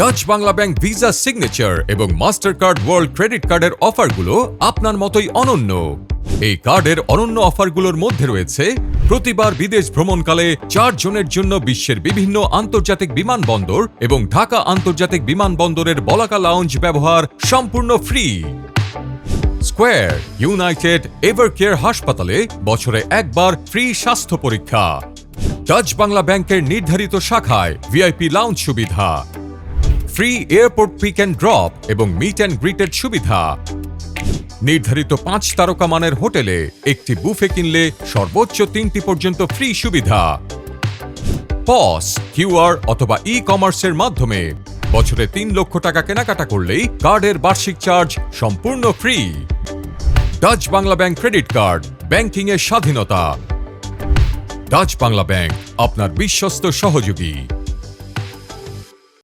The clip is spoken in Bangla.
Dutch Bangla bank visa signature এবং মাস্টার কার্ড ওয়ার্ল্ড ক্রেডিট কার্ডের অফারগুলো আপনার মতোই অনন্য। এই কার্ডের অনন্য অফারগুলোর মধ্যে রয়েছে প্রতিবার বিদেশ ভ্রমণকালে চার জনের জন্য বিশ্বের বিভিন্ন আন্তর্জাতিক বিমানবন্দর এবং ঢাকা আন্তর্জাতিক বিমানবন্দরের বলাকা লাউঞ্জ ব্যবহার সম্পূর্ণ free square united Evercare হাসপাতালে বছরে একবার ফ্রি স্বাস্থ্য পরীক্ষা। ডাচ বাংলা ব্যাংকের নির্ধারিত শাখায় ভিআইপি লাউঞ্জ সুবিধা। Free airport pick and drop এবং মিট অ্যান্ড গ্রিটেড সুবিধা। নির্ধারিত পাঁচ তারকা মানের হোটেলে একটি বুফে কিনলে সর্বোচ্চ তিনটি পর্যন্ত ফ্রি সুবিধা। পস কিউআর অথবা ই কমার্সের মাধ্যমে বছরে তিন লক্ষ টাকা কেনাকাটা করলেই কার্ডের বার্ষিক চার্জ সম্পূর্ণ free Dutch Bangla bank credit card banking এর স্বাধীনতা। ডাচ বাংলা ব্যাংক আপনার বিশ্বস্ত সহযোগী।